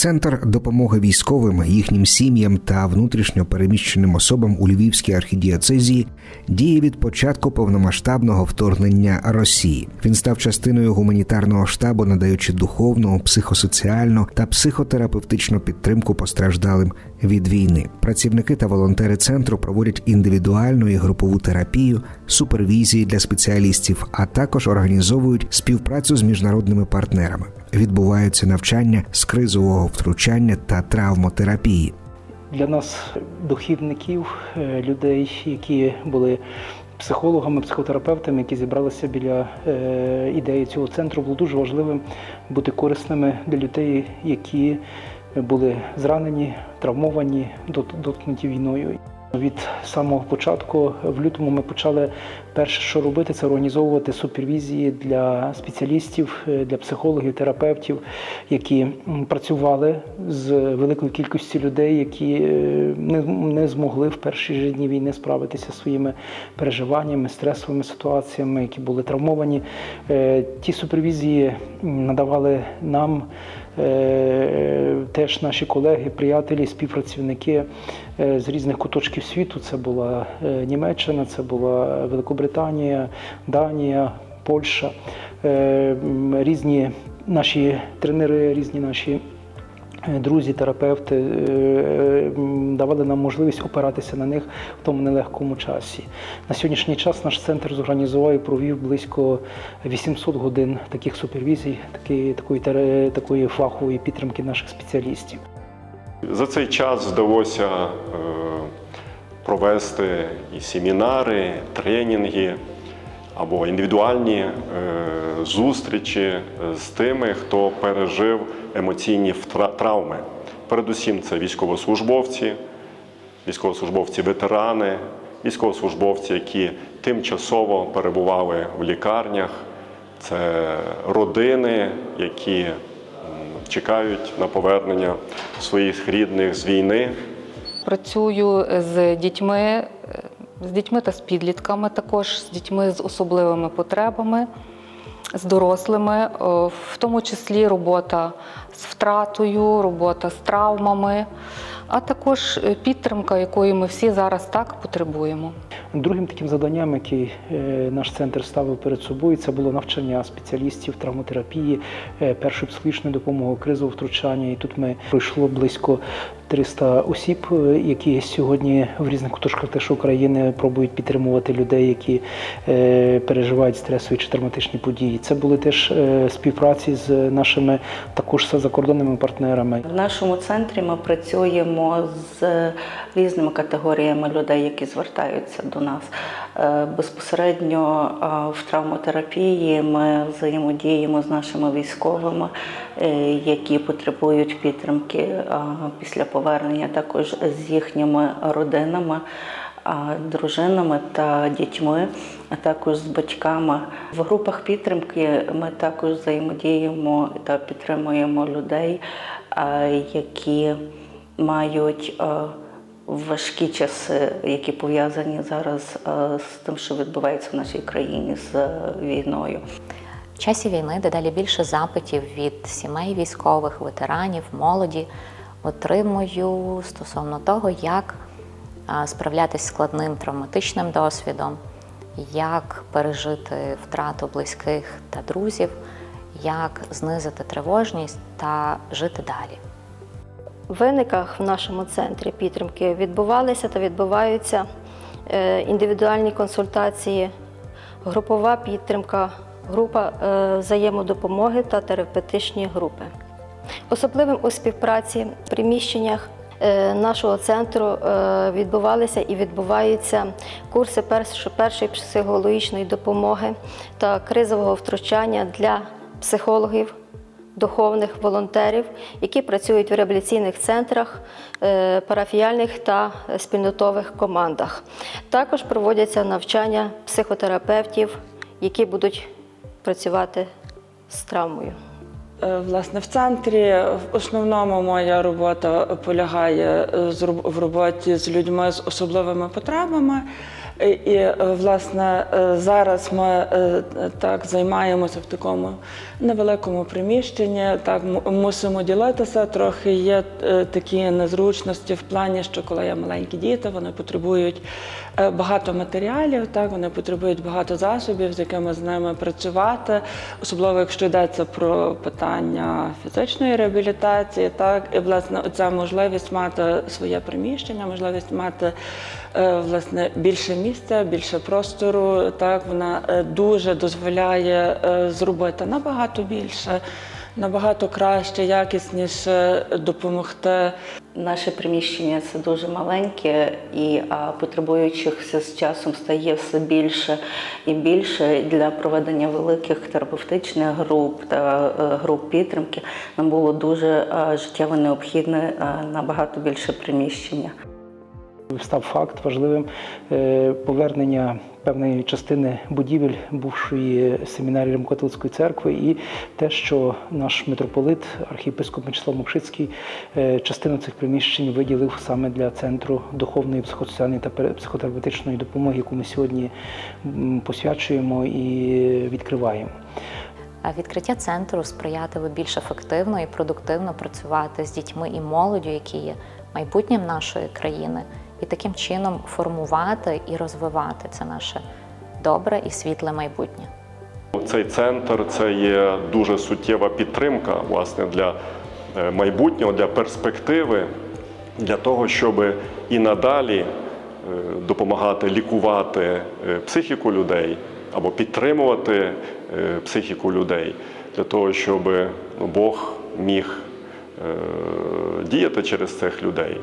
Центр допомоги військовим, їхнім сім'ям та внутрішньо переміщеним особам у Львівській архідіоцезії діє від початку повномасштабного вторгнення Росії. Він став частиною гуманітарного штабу, надаючи духовну, психосоціальну та психотерапевтичну підтримку постраждалим від війни. Працівники та волонтери центру проводять індивідуальну і групову терапію, супервізії для спеціалістів, а також організовують співпрацю з міжнародними партнерами. Відбуваються навчання з кризового втручання та травмотерапії. Для нас, духівників, е, людей, які були психологами, психотерапевтами, які зібралися біля е, ідеї цього центру, було дуже важливим бути корисними для людей, які були зранені, травмовані, дот- доткнуті війною. Від самого початку в лютому ми почали перше, що робити, це організовувати супервізії для спеціалістів, е, для психологів, терапевтів, які працювали з великою кількістю людей, які е, не, не змогли в перші ж дні війни справитися своїми переживаннями, стресовими ситуаціями, які були травмовані. Е, Ті супервізії надавали нам теж наші колеги, приятелі, співпрацівники з різних куточків світу. Це була Німеччина, це була Великобританія, Данія, Польща. Е, Різні наші тренери, різні наші. е, Друзі, терапевти е, давали нам можливість опиратися на них в тому нелегкому часі. На сьогоднішній час наш центр зорганізував і провів близько 800 годин таких супервізій, такі, такої, такої фахової підтримки наших спеціалістів. За цей час вдалося провести і семінари, тренінги або індивідуальні е, зустрічі з тими, хто пережив емоційні травми. Передусім, це військовослужбовці, військовослужбовці-ветерани, військовослужбовці, які тимчасово перебували в лікарнях. Це родини, які чекають на повернення своїх рідних з війни. Працюю з дітьми, е, з дітьми та з підлітками, також з дітьми з особливими потребами, з дорослими, в тому числі робота з втратою, робота з травмами, а також е, підтримка, якої ми всі зараз так потребуємо. Другим таким завданням, який е, наш центр ставив перед собою, це було навчання спеціалістів травмотерапії, е, першої психологічної допомоги, кризового втручання. І тут ми пройшло близько 300 осіб, е, які сьогодні в різних куточках теж України пробують підтримувати людей, які е, переживають стресові чи травматичні події. Це були теж е, співпраці з нашими також закордонними партнерами. В нашому центрі ми працюємо з різними категоріями людей, які звертаються до нас. Безпосередньо в травмотерапії ми взаємодіємо з нашими військовими, які потребують підтримки після повернення, також з їхніми родинами. Дружинами та дітьми, а також з батьками в групах підтримки. Ми також взаємодіємо та підтримуємо людей, які мають важкі часи, які пов'язані зараз з тим, що відбувається в нашій країні з е, війною. В часі війни дедалі більше запитів від сімей військових, ветеранів, молоді отримую стосовно того, як справлятися з складним травматичним досвідом, як пережити втрату близьких та друзів, як знизити тривожність та жити далі. В виниках в нашому центрі підтримки відбувалися та відбуваються е, індивідуальні консультації, групова підтримка, група е, взаємодопомоги та терапевтичні групи. Особливим у співпраці в приміщеннях е, нашого центру е, відбувалися і відбуваються курси першої психологічної допомоги та кризового втручання для психологів, духовних волонтерів, які працюють в реабілітаційних центрах, е, парафіяльних та спільнотових командах. Також проводяться навчання психотерапевтів, які будуть працювати з травмою. Е, Власне, в центрі в основному моя робота полягає е, в роботі з людьми з особливими потребами. І, і, е, власне, е, зараз ми е, так займаємося в такому невеликому приміщенні. Так мусимо ділитися. Трохи є е, такі незручності в плані, що коли є маленькі діти, вони потребують е, багато матеріалів, так вони потребують багато засобів, з якими з ними працювати, особливо якщо йдеться про питання фізичної реабілітації. Так і власне оця можливість мати своє приміщення, можливість мати е, власне більше місця, більше простору. Так вона е, дуже дозволяє е, зробити набагато більше. Набагато краще, якісніше допомогти Наше приміщення це дуже маленьке, і потребуючих з часом стає все більше і більше для проведення великих терапевтичних груп та е, груп підтримки. Нам було дуже життєво необхідне набагато більше приміщення. Став факт важливим е, повернення певної частини будівель бувшої семінарії Римокатолицької церкви, і те, що наш митрополит, архієпископ Мячеслав Мокшицький, е, частину цих приміщень виділив саме для центру духовної, психосоціальної та психотерапевтичної допомоги, яку ми сьогодні посвячуємо і відкриваємо. Відкриття центру сприятиме більш ефективно і продуктивно працювати з дітьми і молоддю, які є майбутнім нашої країни, і таким чином формувати і розвивати це наше добре і світле майбутнє. Цей центр це є дуже суттєва підтримка власне для е, майбутнього, для перспективи, для того, щоб і надалі е, допомагати лікувати е, психіку людей або підтримувати психіку людей, для того, щоб ну, Бог міг діяти через цих людей.